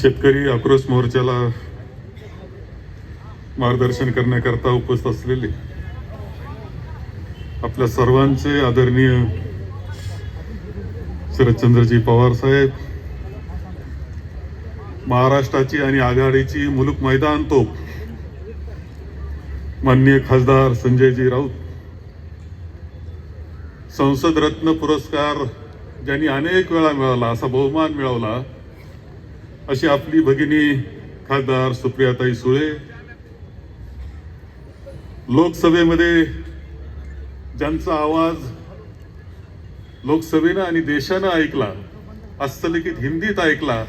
शेतकरी आक्रोश मोर्चाला मार्गदर्शन करण्याकरता उपस्थित असलेले आपल्या सर्वांचे आदरणीय शरदचंद्रजी पवार साहेब महाराष्ट्राची आणि आघाडीची मुलुक मैदान तोप माननीय खासदार संजयजी राऊत संसद रत्न पुरस्कार ज्यांनी अनेक वेळा मिळाला असा बहुमान मिळवला अशी आपली भगिनी खासदार सुप्रियाताई सुळे लोकसभेमध्ये ज्यांचा आवाज लोकसभेनं आणि देशानं ऐकला हस्तलिखित हिंदीत ऐकला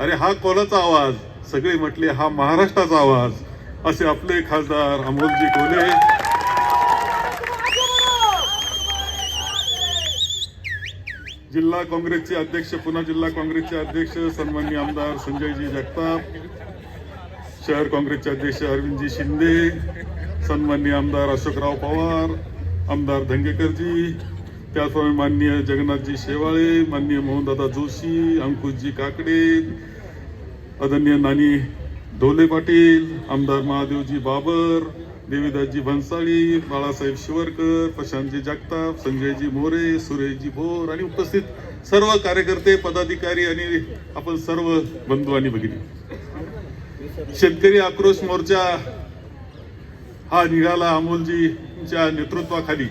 अरे हा कोणाचा आवाज? सगळे म्हटले हा महाराष्ट्राचा आवाज असे आपले खासदार अमोलजी कोले जिल्हा काँग्रेसचे अध्यक्ष पुन्हा जिल्हा काँग्रेसचे अध्यक्ष सन्माननीय आमदार संजयजी जगताप शहर काँग्रेसचे अध्यक्ष अरविंदजी शिंदे सन्माननीय आमदार अशोकराव पवार आमदार धंगेकरजी त्याचप्रमाणे माननीय जगन्नाथजी शेवाळे माननीय मोहनदादा जोशी अंकुशजी काकडे अदन्य नानी ढोले पाटील आमदार महादेवजी बाबर देवीदासजी भन्साळी बाळासाहेब शिवरकर प्रशांतजी जगताप संजयजी मोरे सुरेशजी भोर आणि उपस्थित सर्व कार्यकर्ते पदाधिकारी आणि आपण सर्व बंधू आणि भगिनी शेतकरी आक्रोश मोर्चा हा निघाला अमोलजीच्या नेतृत्वाखाली.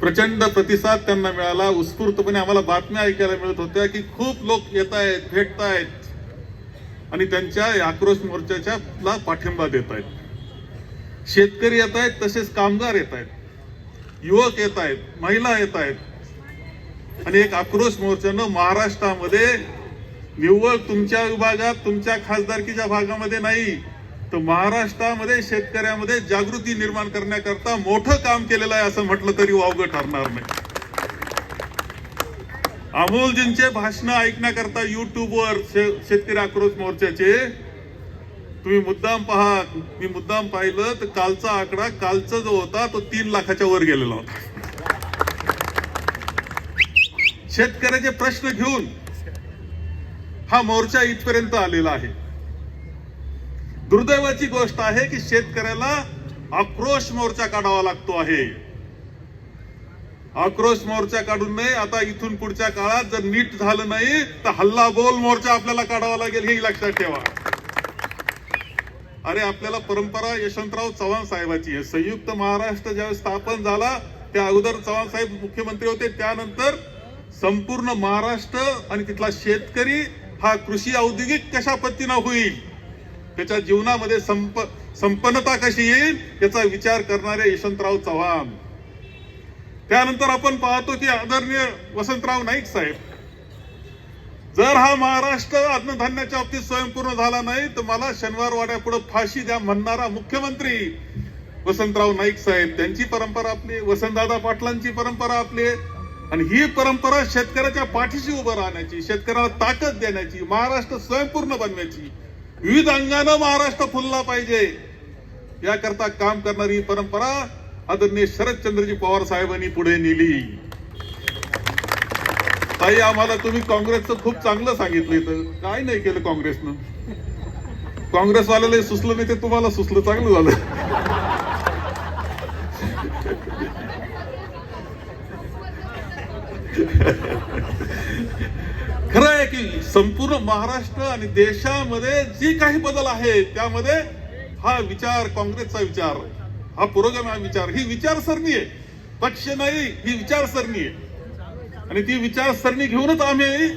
प्रचंड प्रतिसाद त्यांना मिळाला. उत्स्फूर्तपणे आम्हाला बातम्या ऐकायला मिळत होत्या की खूप लोक येत आहेत भेटत आहेत आणि त्यांच्या आक्रोश मोर्चाच्या पाठिंबा देत आहेत शेतकरी येत आहेत तसेच कामगार येत आहेत. युवक येत आहेत महिला येत आहेत. आणि एक आक्रोश मोर्चानं महाराष्ट्रामध्ये निव्वळ तुमच्या विभागात तुमच्या खासदारकीच्या भागामध्ये नाही तर महाराष्ट्रामध्ये शेतकऱ्यामध्ये जागृती निर्माण करण्याकरता मोठं काम केलेलं आहे असं म्हटलं तरी वावगं ठरणार नाही. अमोलजींचे भाषण ऐकण्याकरता युट्यूबवर शेतकरी आक्रोश मोर्चाचे तुम्ही मुद्दाम पहा मी मुद्दाम पाहिलं तर कालचा आकडा कालचा जो होता तो तीन लाखाच्या वर गेलेला होता. शेतकऱ्याचे प्रश्न घेऊन हा मोर्चा इथपर्यंत आलेला आहे. दुर्दैवाची गोष्ट आहे की शेतकऱ्याला आक्रोश मोर्चा काढावा लागतो आहे. आक्रोश मोर्चा काढून नाही आता इथून पुढच्या काळात जर नीट झालं नाही तर हल्ला बोल मोर्चा आपल्याला काढावा लागेल हे लक्षात ठेवा. अरे आपल्याला परंपरा यशवंतराव चव्हाण साहेबाची आहे. संयुक्त महाराष्ट्र ज्यावेळेस स्थापन झाला त्या अगोदर चव्हाण साहेब मुख्यमंत्री होते. त्यानंतर संपूर्ण महाराष्ट्र आणि तिथला शेतकरी हा कृषी औद्योगिक कशा पद्धतीनं होईल? त्याच्या जीवनामध्ये संप संपन्नता कशी येईल? याचा विचार करणारे यशवंतराव चव्हाण. त्यानंतर आपण पाहतो की आदरणीय वसंतराव नाईक साहेब जर हा महाराष्ट्र अन्नधान्याच्या बाबतीत स्वयंपूर्ण झाला नाही तर मला शनिवार वाड्यापुढे फाशी द्या म्हणणारा मुख्यमंत्री वसंतराव नाईक साहेब. त्यांची परंपरा आपली वसंतदादा पाटलांची परंपरा आपली आणि ही परंपरा शेतकऱ्याच्या पाठीशी उभं राहण्याची शेतकऱ्याला ताकद देण्याची महाराष्ट्र स्वयंपूर्ण बनण्याची विविध अंगानं महाराष्ट्र फुलला पाहिजे. याकरता काम करणारी ही परंपरा आदरणीय शरदचंद्रजी पवार साहेबांनी पुढे नेली. ताई आम्हाला तुम्ही काँग्रेसचं खूप चांगलं सांगितलं तर काय नाही केलं काँग्रेसनं? काँग्रेसवाल्याला सुचलं नाही ते तुम्हाला सुचलं. चांगलं झालं. खरं आहे की संपूर्ण महाराष्ट्र आणि देशामध्ये जी काही बदल आहे त्यामध्ये हा विचार काँग्रेसचा विचार हा पुरोगामी विचार ही विचारसरणी आहे. पक्ष नाही ही विचारसरणी आहे. आणि ती विचारसरणी घेऊनच आम्ही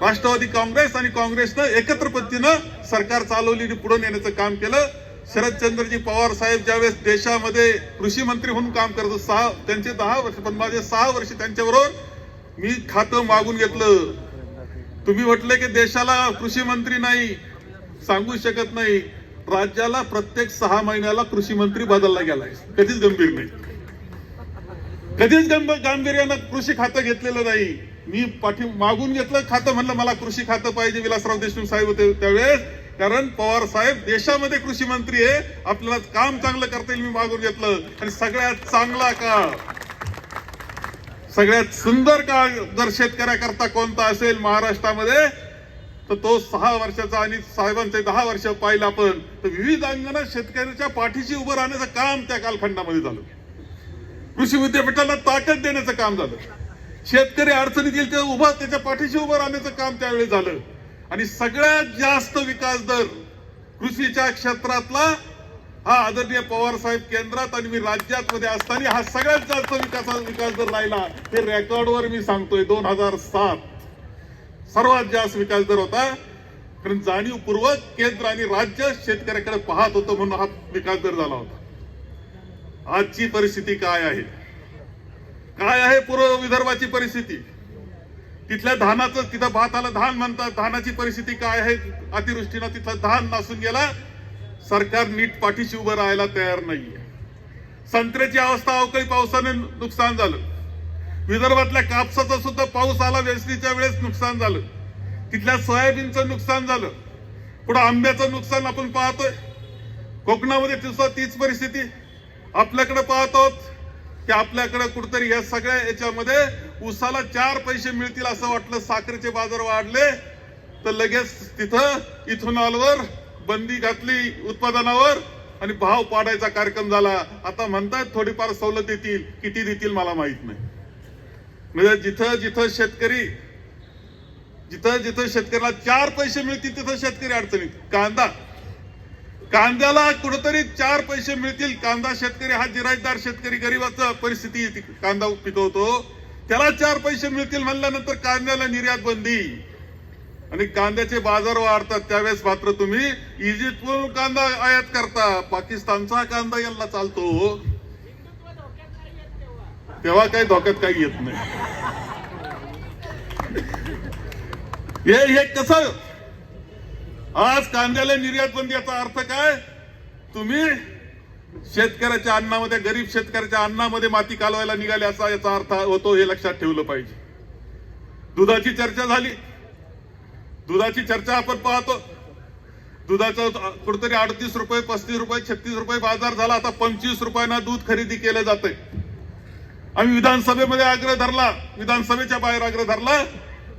राष्ट्रवादी काँग्रेस आणि काँग्रेसनं एकत्र पद्धतीनं सरकार चालवली आणि पुढे नेण्याचं काम केलं. शरदचंद्रजी पवार साहेब ज्यावेळेस देशामध्ये कृषी मंत्री म्हणून काम करत सहा त्यांचे दहा वर्ष पण माझे सहा वर्ष त्यांच्याबरोबर मी खातं मागून घेतलं. तुम्ही म्हटले की देशाला कृषी मंत्री नाही सांगू शकत नाही. राज्याला प्रत्येक सहा महिन्याला कृषी मंत्री बदलला गेलाय. कधीच गंभीर नाही. कधीच गंभ- गांभीर्यानं कृषी खातं घेतलेलं नाही. मी पाठी मागून घेतलं खातं म्हणलं मला कृषी खातं पाहिजे विलासराव देशमुख साहेब होते त्यावेळेस. कारण पवार साहेब देशामध्ये कृषी मंत्री आहे. आपल्याला काम चांगलं करता येईल मी मागून घेतलं. आणि सगळ्यात चांगला काळ सगळ्यात सुंदर काळ जर शेतकऱ्याकरता कोणता असेल महाराष्ट्रामध्ये तर तो सहा वर्षाचा आणि साहेबांचे दहा वर्ष पाहिलं आपण. तर विविध अंगाने शेतकऱ्याच्या पाठीशी उभं राहण्याचं काम त्या कालखंडामध्ये झालं. कृषी विद्यापीठाला ताकद देण्याचं काम झालं. शेतकरी अडचणीत येईल तेव्हा उभा त्याच्या पाठीशी उभं राहण्याचं काम त्यावेळी झालं. आणि सगळ्यात जास्त विकास दर कृषीच्या क्षेत्रातला हा आदरणीय पवार साहेब केंद्रात आणि मी राज्यात मध्ये असताना हा सगळ्यात जास्त विकास विकास दर राहिला. हे रेकॉर्डवर मी सांगतोय. दोन हजार सात सर्वात जास्त विकास दर होता. कारण जाणीवपूर्वक केंद्र आणि राज्य शेतकऱ्याकडे पाहत होतं म्हणून हा विकास दर झाला होता. आजची परिस्थिती काय आहे? काय आहे पूर्व विदर्भाची परिस्थिती? तिथल्या धानाचं तिथं भाताला धान म्हणतात. धानाची परिस्थिती काय आहे? अतिवृष्टीनं तिथलं धान नासून गेला. सरकार नीट पाठीशी उभं राहायला तयार नाहीये. संत्र्याची अवस्था अवकाळी पावसाने नुकसान झालं. विदर्भातल्या कापसाचा सुद्धा पाऊस आला वेचणीच्या वेळेस नुकसान झालं. तिथल्या सोयाबीनचं नुकसान झालं. पुढं आंब्याचं नुकसान आपण पाहतोय. कोकणामध्ये सुद्धा तीच परिस्थिती. आपल्याकडे पाहतो की आपल्याकडे कुठतरी या सगळ्या याच्यामध्ये उसाला चार पैसे मिळतील असं वाटलं. साखरेचे बाजार वाढले. तर लगेच तिथं इथोनॉलवर बंदी घातली उत्पादनावर आणि भाव पाडायचा कार्यक्रम झाला. आता म्हणतात थोडीफार सवलत देतील. किती देतील मला माहीत नाही. म्हणजे जिथं जिथं शेतकरी जिथं जिथं शेतकऱ्याला चार पैसे मिळतील तिथं शेतकरी अडचणीत. कांदा कांद्याला कुठेतरी चार पैसे मिळतील. कांदा शेतकरी हा जिराजदार शेतकरी गरीबाचा परिस्थिती कांदा पिकवतो. त्याला चार पैसे मिळतील म्हणल्यानंतर कांद्याला निर्यात बंदी. आणि कांद्याचे बाजार वाढतात. त्यावेळेस मात्र तुम्ही इजिप्तवरून कांदा आयात करता. पाकिस्तानचा कांदा याला चालतो. तेव्हा काही धोक्यात काही येत नाही. हे हे कसं आज कांद्याला निर्यात बंदी याचा अर्थ काय? तुम्ही शेतकऱ्याच्या अन्नामध्ये गरीब शेतकऱ्याच्या अन्नामध्ये माती कालवायला निघाले असा याचा अर्थ होतो हे लक्षात ठेवलं पाहिजे. दुधाची चर्चा झाली. दुधाची चर्चा आपण पाहतो. दुधाचा कुठेतरी अडतीस रुपये पस्तीस रुपये छत्तीस रुपये बाजार झाला. आता पंचवीस रुपयांना दूध खरेदी केलं जातंय. आम्ही विधानसभेमध्ये आग्रह धरला विधानसभेच्या बाहेर आग्रह धरला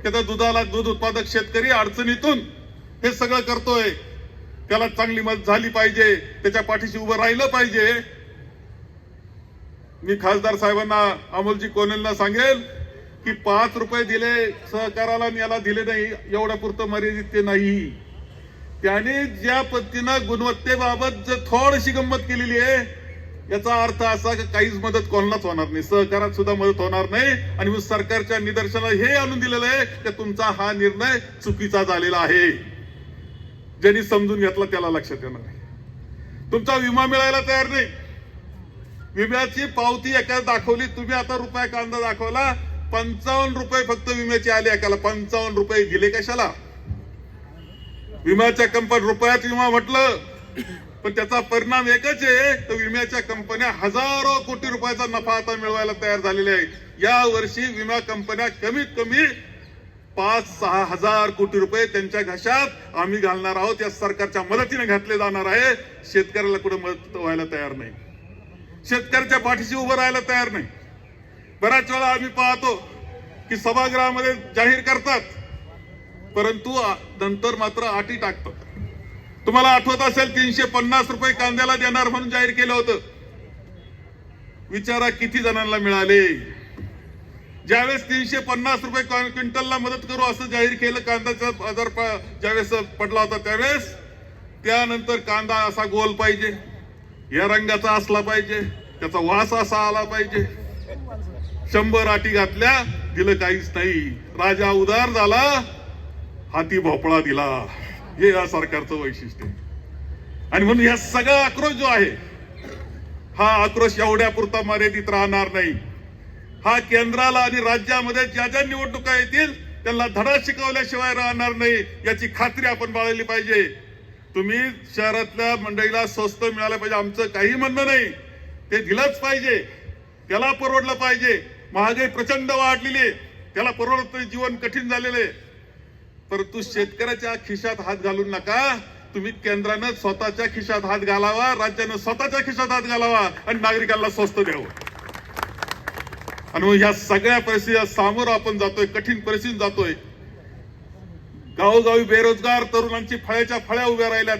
की त्या दुधाला दूध उत्पादक शेतकरी अडचणीतून हे सगळं करतोय. त्याला चांगली मदत झाली पाहिजे. त्याच्या पाठीशी उभं राहिलं पाहिजे. मी खासदार साहेबांना अमोलजी कोनेलना सांगेल की पाच रुपये दिले सहकाराला याला दिले नाही. एवढ्या पुरतं मर्यादित ते नाही. त्याने ज्या पद्धतीनं गुणवत्तेबाबत जर थोडीशी गंमत केलेली आहे याचा अर्थ असा की काहीच मदत कोणालाच होणार नाही. सहकारात सुद्धा मदत होणार नाही. आणि मग सरकारच्या निदर्शनाला हे आणून दिलेलं आहे की तुमचा हा निर्णय चुकीचा झालेला आहे. ज्यांनी समजून घेतला त्याला लक्षात येणार आहे तुमचा विमा मिळायला तयार नाही. विम्याची पावती एका दाखवली तुम्ही आता रुपया कांदा दाखवला पंचावन्न रुपये फक्त विम्याची आले एकाला पंचावन्न रुपये दिले कशाला? विम्याच्या कंपनी रुपयात विमा म्हटलं पण त्याचा परिणाम एकच आहे तर विम्याच्या कंपन्या हजारो कोटी रुपयाचा नफा आता मिळवायला तयार झालेले आहे या वर्षी विमा कंपन्या कमीत कमी पाच सहा हजार कोटी रुपये त्यांच्या घशात आम्ही घालणार आहोत. या सरकारच्या मदतीने घातले जाणार आहे. शेतकऱ्याला कुठे मदत व्हायला तयार नाही. शेतकऱ्याच्या पाठीशी उभं राहायला तयार नाही. बऱ्याच वेळा आम्ही पाहतो की सभागृहामध्ये जाहीर करतात. परंतु नंतर मात्र अटी टाकतात. तुम्हाला आठवत असेल तीनशे पन्नास रुपये कांद्याला देणार म्हणून जाहीर केलं होतं. विचारा किती जणांना मिळाले. ज्यावेळेस तीनशे पन्नास रुपये क्विंटलला मदत करू असं जाहीर केलं कांद्याचा बाजार ज्यावेळेस पडला होता त्यावेळेस त्यानंतर कांदा असा गोल पाहिजे या रंगाचा असला पाहिजे त्याचा वास असा आला पाहिजे. शंभर आटी घातल्या दिलं काहीच नाही. राजा उदार झाला हाती भोपळा दिला. हे या सरकारचं वैशिष्ट्य आणि म्हणून या सगळा आक्रोश जो आहे हा आक्रोश एवढ्या पुरता मर्यादित राहणार नाही. हा केंद्राला आणि राज्यामध्ये ज्या ज्या निवडणुका येतील त्यांना धडा शिकवल्याशिवाय राहणार नाही याची खात्री आपण बाळगली पाहिजे. तुम्ही शहरातल्या मंडळीला स्वस्त मिळालं पाहिजे आमचं काही म्हणणं नाही. ते दिलंच पाहिजे. त्याला परवडलं पाहिजे. महागाई प्रचंड वाढलेली आहे. त्याला परवडत जीवन कठीण झालेले परंतु शेतकऱ्याच्या खिशात हात घालू नका. तुम्ही केंद्रानं स्वतःच्या खिशात हात घालावा राज्यानं स्वतःच्या खिशात हात घालावा आणि नागरिकांना स्वस्त द्यावं. आणि मग ह्या सगळ्या परिस्थितीला सामोरं आपण जातोय कठीण परिस्थितीत जातोय. गावोगावी बेरोजगार तरुणांची फळ्याच्या फळ्या उभ्या राहिल्यात.